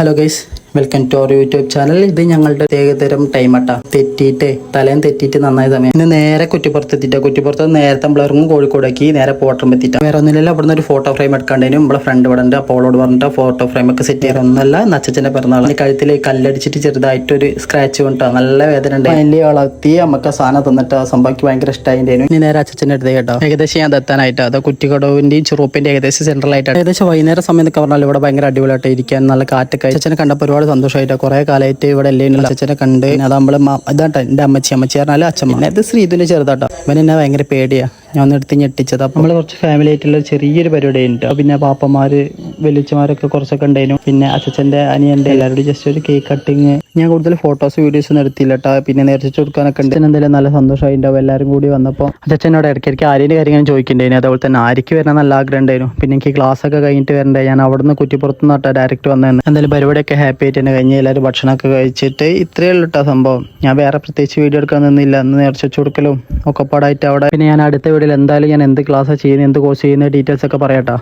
Hello guys welcome to our YouTube channel ഇത് ഞങ്ങളുടെ ഏകതരം time അട്ടാ തെറ്റിയിട്ട് തലേം തെറ്റിയിട്ട് നന്നായ സമയം. ഇന്ന് നേരെ കുറ്റിപ്പുറത്ത് എത്തിയിട്ട് കുറ്റിപ്പുറത്ത് നേരത്തെ നമ്മളിറങ്ങും കോഴിക്കോടേക്ക് നേരെ പോട്ടം എത്തിയിട്ട്. വേറെ ഒന്നുമില്ല നിന്ന് ഒരു ഫോട്ടോ ഫ്രെയിം എടുക്കാണ്ടേനും നമ്മളെ ഫ്രണ്ട് ഇവിടെ ഉണ്ട്. അപ്പോൾ പറഞ്ഞിട്ട് ഫോട്ടോ ഫ്രെയിം ഒക്കെ സെറ്റ് ചെയ്യാൻ ഒന്നല്ല നച്ചച്ചന്റെ പിറന്നാൾ കഴുത്തിൽ കല്ലടിച്ചിട്ട് ചെറുതായിട്ട് ഒരു സ്ക്രാച്ച് കൊണ്ടോ നല്ല വേദന ഉണ്ട്. വലിയ വളർത്തി നമുക്ക് സാധനം തന്നിട്ട്. ആ സംഭവം ഭയങ്കര ഇഷ്ടമായിട്ടേനും ഇനി നേരെ അച്ഛന്റെ അടുത്ത് കേട്ടോ. ഏകദേശം ഞാൻ എത്താനായിട്ട്. അത് കുറ്റിക്കടവിന്റെയും ചെറുപ്പിന്റെ ഏകദേശം സെൻട്രൽ ആയിട്ട് ഏകദേശം വൈകുന്നേരം സമയം എന്നൊക്കെ പറഞ്ഞാൽ ഇവിടെ ഭയങ്കര അടിപൊളിയായിട്ട് ഇരിക്കാൻ. നല്ല കാറ്റൊക്കെ അച്ഛനെ കണ്ടപ്പോൾ ഒരുപാട് സന്തോഷമായിട്ട് കുറെ കാലമായിട്ട് ഇവിടെ അല്ലേനുള്ള അച്ഛനെ കണ്ട്. അതാ നമ്മൾ ഇതാട്ടോ എന്റെ അമ്മച്ചി. അമ്മച്ചി പറഞ്ഞാൽ അച്ഛമ്മ. പിന്നെ ഇത് ശ്രീധുവിന്റെ ചെറുതാട്ടോ. ഇവൻ എന്നെ ഭയങ്കര പേടിയാ. ഞാൻ ഒന്നെടുത്ത് ഞെട്ടിച്ചത്. അപ്പം നമ്മൾ കുറച്ച് ഫാമിലി ആയിട്ടുള്ള ചെറിയൊരു പരിപാടി ഉണ്ട് പിന്നെ പാപ്പന്മാര് വലിയച്ചമാരൊക്കെ കുറച്ചൊക്കെ ഉണ്ടായിരുന്നു. പിന്നെ അച്ഛന്റെ അനിയന്റെ എല്ലാവരോടും ജസ്റ്റ് ഒരു കേക്ക് കട്ടിങ് ഞാൻ കൂടുതൽ ഫോട്ടോസ് വീഡിയോസ് എടുത്തില്ല കേട്ടോ പിന്നെ നേരിച്ചു കൊടുക്കാനൊക്കെ ഉണ്ട്. എന്തായാലും നല്ല സന്തോഷമായി ഉണ്ടാവും എല്ലാവരും കൂടി വന്നപ്പോൾ അച്ഛനോട് ഇടയ്ക്കിടയ്ക്ക് ആര്യന്റെ കാര്യം ചോദിക്കണ്ടായിരുന്നു അതുപോലെ തന്നെ ആര്യക്ക് വരാൻ നല്ല ആഗ്രഹം ഉണ്ടായിരുന്നു. പിന്നെ എനിക്ക് ക്ലാസ് ഒക്കെ കഴിഞ്ഞിട്ട് വരണ്ടേ? ഞാൻ അവിടെ നിന്ന് കുറ്റിപ്പുറത്ത് നിന്നാട്ടോ ഡയറക്റ്റ് വന്നതെന്ന്. എന്തായാലും പരിപാടിയൊക്കെ ഹാപ്പി ആയിട്ട് തന്നെ കഴിഞ്ഞ് എല്ലാവരും ഭക്ഷണമൊക്കെ കഴിച്ചിട്ട് ഇത്രയേ ഉള്ളൂ കേട്ടോ സംഭവം. ഞാൻ വേറെ പ്രത്യേകിച്ച് വീഡിയോ എടുക്കാൻ നിന്നില്ല. അന്ന് നേർച്ച കൊടുക്കലും ഒക്കെ പാടായിട്ട് അവിടെ. പിന്നെ ഞാൻ അടുത്ത വീഡിയോയിൽ എന്തായാലും ഞാൻ എന്ത് ക്ലാസ്സാണ് ചെയ്യുന്നത് എന്ത് കോഴ്സ് ചെയ്യുന്ന ഡീറ്റെയിൽസ് ഒക്കെ പറയാട്ടോ.